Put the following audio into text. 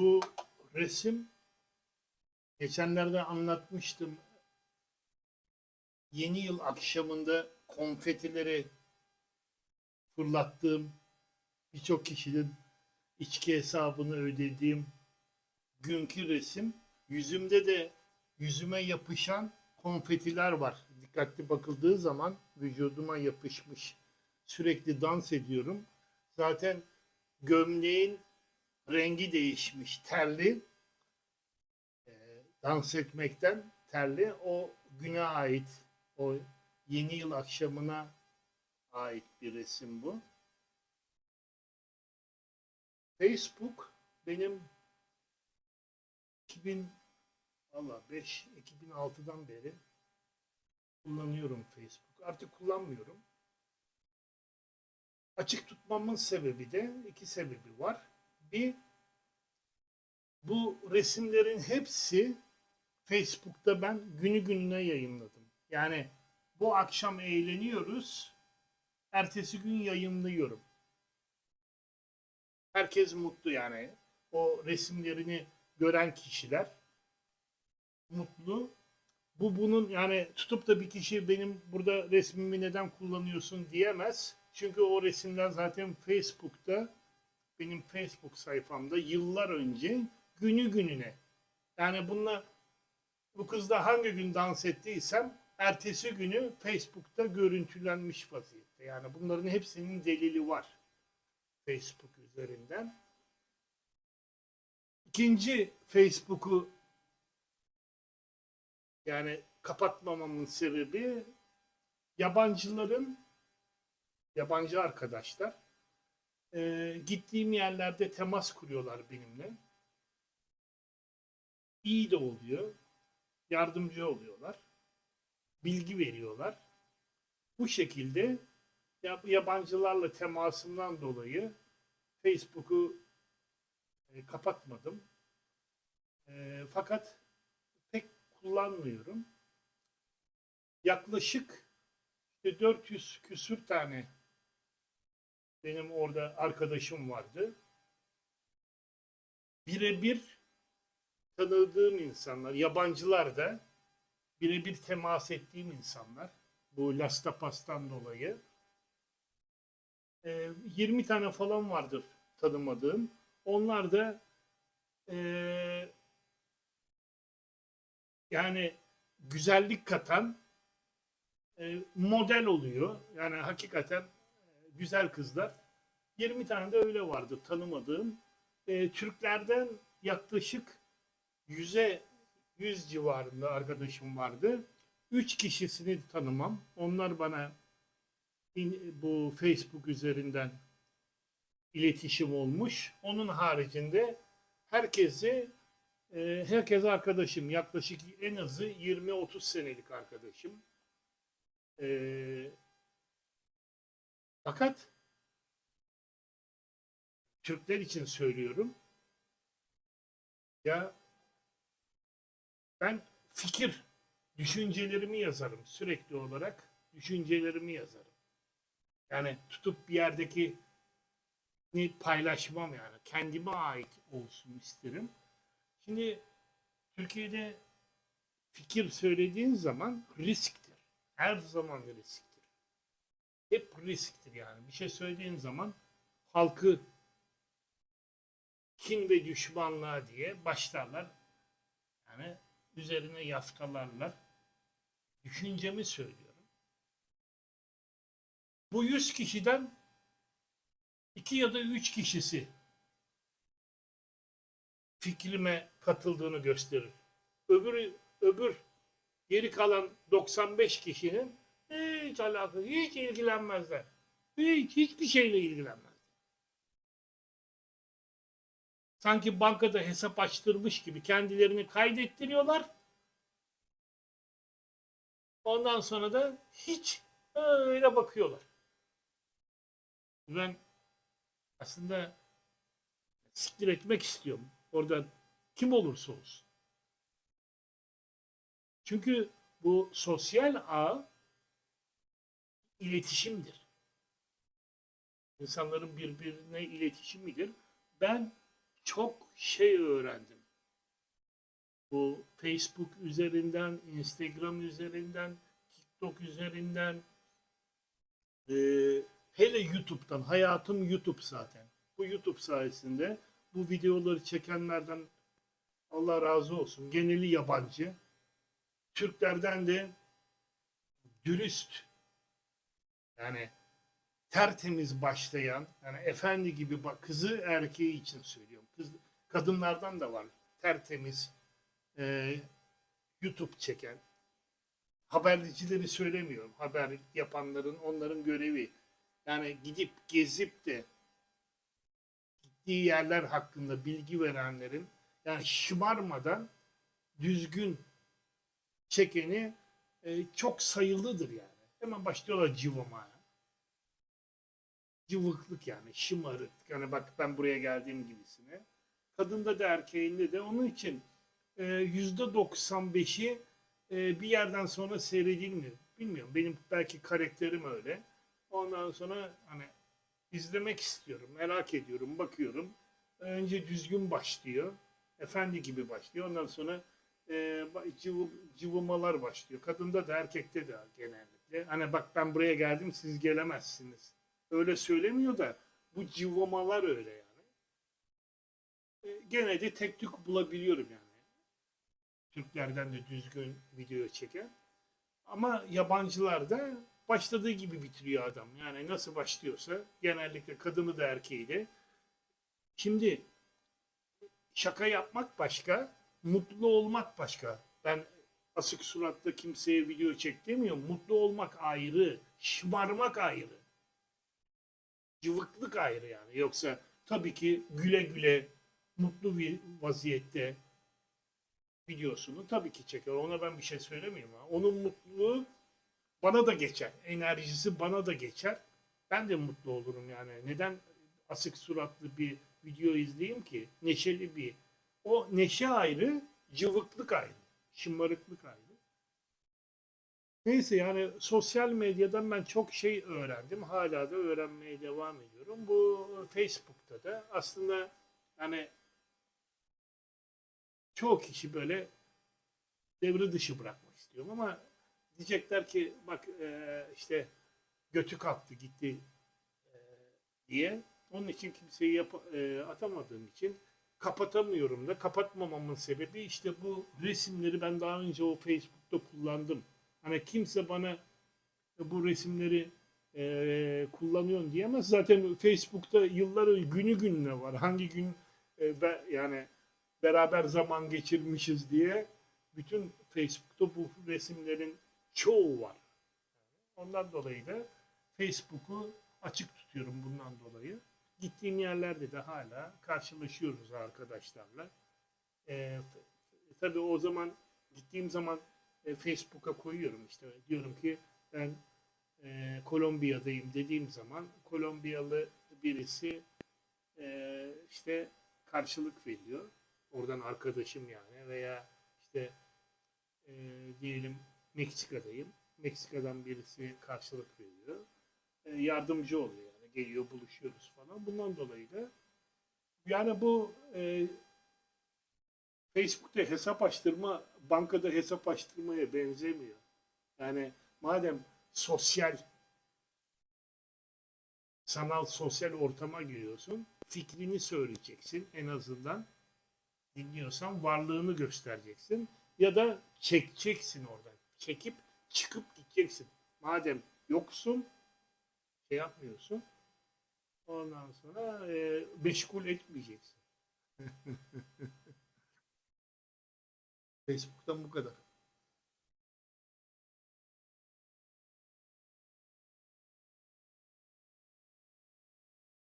Bu resim geçenlerde anlatmıştım. Yeni yıl akşamında konfetileri fırlattığım birçok kişinin içki hesabını ödediğim günkü resim. Yüzümde de yüzüme yapışan konfetiler var. Dikkatli bakıldığı zaman vücuduma yapışmış. Sürekli dans ediyorum. Zaten gömleğin rengi değişmiş. Terli. Ee, dans etmekten terli. O güne ait. O yeni yıl akşamına ait bir resim bu. Facebook benim 2000 valla 5 2006'dan beri kullanıyorum Facebook. Artık kullanmıyorum. Açık tutmamın sebebi de iki sebebi var. Bir bu resimlerin hepsi Facebook'ta ben günü gününe yayınladım. Yani bu akşam eğleniyoruz. Ertesi gün yayınlıyorum. Herkes mutlu yani. O resimlerini gören kişiler mutlu. Bu bunun yani tutup da bir kişi benim burada resmimi neden kullanıyorsun diyemez. Çünkü o resimler zaten Facebook'ta benim Facebook sayfamda yıllar önce günü gününe. Yani bununla bu kızla hangi gün dans ettiysem ertesi günü Facebook'ta görüntülenmiş vaziyette. Yani bunların hepsinin delili var Facebook üzerinden. İkinci Facebook'u yani kapatmamamın sebebi yabancıların yabancı arkadaşlar e, gittiğim yerlerde temas kuruyorlar benimle. İyi de oluyor. Yardımcı oluyorlar. Bilgi veriyorlar. Bu şekilde ya- yabancılarla temasımdan dolayı Facebook'u e, kapatmadım. E, fakat pek kullanmıyorum. Yaklaşık işte 400 küsür tane benim orada arkadaşım vardı. Birebir tanıdığım insanlar, yabancılar da birebir temas ettiğim insanlar. Bu Lastapas'tan dolayı. Ee, 20 tane falan vardır tanımadığım. Onlar da ee, yani güzellik katan e, model oluyor. Yani hakikaten e, güzel kızlar. 20 tane de öyle vardı tanımadığım. E, Türklerden yaklaşık 100'e 100 civarında arkadaşım vardı. 3 kişisini tanımam. Onlar bana in- bu Facebook üzerinden iletişim olmuş. Onun haricinde herkesi e, herkes arkadaşım. Yaklaşık en azı 20-30 senelik arkadaşım. E, fakat Türkler için söylüyorum. Ya ben fikir, düşüncelerimi yazarım sürekli olarak. Düşüncelerimi yazarım. Yani tutup bir yerdeki ni paylaşmam yani. Kendime ait olsun isterim. Şimdi Türkiye'de fikir söylediğin zaman risktir. Her zaman risktir. Hep risktir yani. Bir şey söylediğin zaman halkı kin ve düşmanlığa diye başlarlar. Yani üzerine yaftalarlar. Düşüncemi söylüyorum. Bu 100 kişiden iki ya da üç kişisi fikrime katıldığını gösterir. Öbürü öbür geri kalan 95 kişinin hiç alakası, hiç ilgilenmezler. Hiç hiçbir şeyle ilgilenmez. Sanki bankada hesap açtırmış gibi kendilerini kaydettiriyorlar. Ondan sonra da hiç öyle bakıyorlar. Ben aslında siktir etmek istiyorum. Oradan kim olursa olsun. Çünkü bu sosyal ağ iletişimdir. İnsanların birbirine iletişimidir. Ben çok şey öğrendim. Bu Facebook üzerinden, Instagram üzerinden, TikTok üzerinden, eee, hele YouTube'dan. Hayatım YouTube zaten. Bu YouTube sayesinde bu videoları çekenlerden Allah razı olsun. Geneli yabancı. Türklerden de dürüst yani tertemiz başlayan yani efendi gibi bak kızı erkeği için söylüyorum. Kız, kadınlardan da var tertemiz e, YouTube çeken habercileri söylemiyorum. Haber yapanların onların görevi. Yani gidip gezip de gittiği yerler hakkında bilgi verenlerin yani şımarmadan düzgün çekeni e, çok sayılıdır yani. Hemen başlıyorlar cıvımaya. Cıvıklık yani şımarık. Yani bak ben buraya geldiğim gibisine. Kadında da erkeğinde de onun için e, yüzde 95'i e, bir yerden sonra seyredilmiyor. Bilmiyorum benim belki karakterim öyle. Ondan sonra hani izlemek istiyorum, merak ediyorum, bakıyorum. Önce düzgün başlıyor. Efendi gibi başlıyor. Ondan sonra e, cıvı, cıvımalar başlıyor. Kadında da erkekte de genellikle. Hani bak ben buraya geldim siz gelemezsiniz. Öyle söylemiyor da bu cıvımalar öyle yani. E, gene de tek tük bulabiliyorum yani. Türklerden de düzgün video çeken. Ama yabancılar da başladığı gibi bitiriyor adam. Yani nasıl başlıyorsa genellikle kadını da erkeği de. Şimdi şaka yapmak başka, mutlu olmak başka. Ben asık suratlı kimseye video çek demiyorum. Mutlu olmak ayrı, şımarmak ayrı. Cıvıklık ayrı yani. Yoksa tabii ki güle güle mutlu bir vaziyette videosunu tabii ki çeker. Ona ben bir şey söylemiyorum. Onun mutluluğu bana da geçer. Enerjisi bana da geçer. Ben de mutlu olurum yani. Neden asık suratlı bir video izleyeyim ki? Neşeli bir. O neşe ayrı, cıvıklık ayrı, şımarıklık ayrı. Neyse yani sosyal medyadan ben çok şey öğrendim. Hala da öğrenmeye devam ediyorum. Bu Facebook'ta da aslında hani çoğu kişi böyle devre dışı bırakmak istiyorum ama diyecekler ki bak e, işte götü kalktı gitti e, diye. Onun için kimseyi yap- e, atamadığım için kapatamıyorum da. Kapatmamamın sebebi işte bu resimleri ben daha önce o Facebook'ta kullandım. Hani kimse bana bu resimleri e, kullanıyorsun diyemez. Zaten Facebook'ta yıllar günü gününe var. Hangi gün e, be- yani beraber zaman geçirmişiz diye bütün Facebook'ta bu resimlerin çoğu var. Ondan dolayı da Facebook'u açık tutuyorum bundan dolayı. Gittiğim yerlerde de hala karşılaşıyoruz arkadaşlarla. Ee, tabii o zaman gittiğim zaman e, Facebook'a koyuyorum işte diyorum ki ben e, Kolombiya'dayım dediğim zaman Kolombiyalı birisi e, işte karşılık veriyor. Oradan arkadaşım yani veya işte e, diyelim Meksika'dayım. Meksika'dan birisi karşılık veriyor. E, yardımcı oluyor. Geliyor buluşuyoruz falan. Bundan dolayı da yani bu e, Facebook'ta hesap açtırma bankada hesap açtırmaya benzemiyor. Yani madem sosyal sanal sosyal ortama giriyorsun fikrini söyleyeceksin en azından dinliyorsan varlığını göstereceksin ya da çekeceksin oradan. Çekip çıkıp gideceksin. Madem yoksun şey yapmıyorsun ondan sonra e, meşgul etmeyeceksin. Facebook'tan bu kadar.